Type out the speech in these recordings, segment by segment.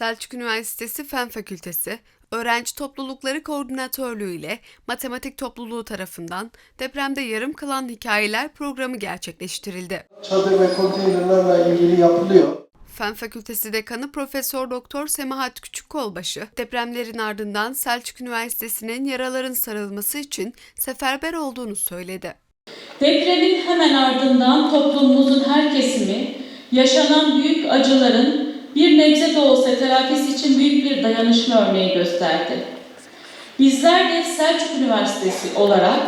Selçuk Üniversitesi Fen Fakültesi, Öğrenci Toplulukları Koordinatörlüğü ile Matematik Topluluğu tarafından depremde yarım kalan hikayeler programı gerçekleştirildi. çadır ve konteynerlerle ilgili yapılıyor. Fen Fakültesi Dekanı Profesör Doktor Semahat Küçükkolbaşı, depremlerin ardından Selçuk Üniversitesi'nin yaraların sarılması için seferber olduğunu söyledi. Depremin hemen ardından toplumumuzun her kesimi yaşanan büyük acıların bir nebze de olsa telafisi için büyük bir dayanışma örneği gösterdi. Bizler de Selçuk Üniversitesi olarak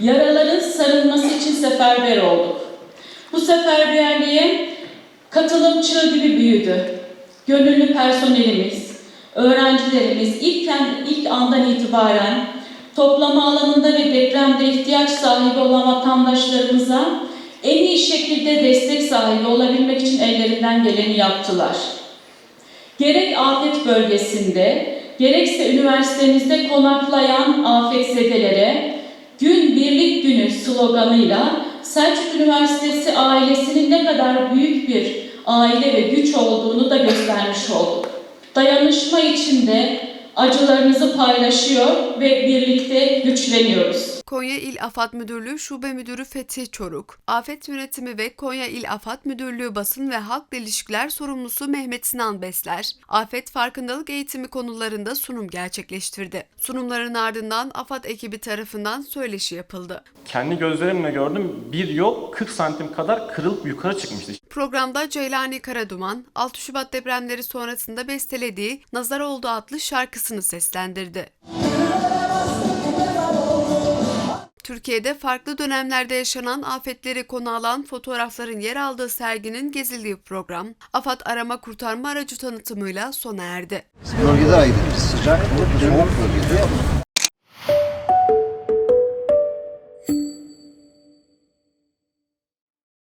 yaraların sarılması için seferber olduk. Bu seferberliğe katılım çığ gibi büyüdü. Gönüllü personelimiz, öğrencilerimiz ilk, ilk andan itibaren toplama alanında ve depremde ihtiyaç sahibi olan vatandaşlarımıza en iyi şekilde destek sahibi olabilmek için ellerinden geleni yaptılar. Gerek afet bölgesinde, gerekse üniversitemizde konaklayan afetzedelere gün birlik günü sloganıyla Selçuk Üniversitesi ailesinin ne kadar büyük bir aile ve güç olduğunu da göstermiş olduk. Dayanışma içinde acılarınızı paylaşıyor ve birlikte güçleniyoruz. Konya İl Afat Müdürlüğü Şube Müdürü Fethi Çoruk, Afet Yönetimi ve Konya İl Afat Müdürlüğü Basın ve Halkla İlişkiler Sorumlusu Mehmet Sinan Besler, afet farkındalık eğitimi konularında sunum gerçekleştirdi. Sunumların ardından AFAD ekibi tarafından söyleşi yapıldı. Kendi gözlerimle gördüm bir yol 40 santim kadar kırılıp yukarı çıkmıştı. Programda Ceylani Karaduman, 6 Şubat depremleri sonrasında bestelediği Nazar Oldu adlı şarkısını seslendirdi. Türkiye'de farklı dönemlerde yaşanan afetleri konu alan fotoğrafların yer aldığı serginin gezildiği program, AFAD Arama Kurtarma Aracı tanıtımıyla sona erdi. Bölgede ayrı. Sıcak, soğuk bölgede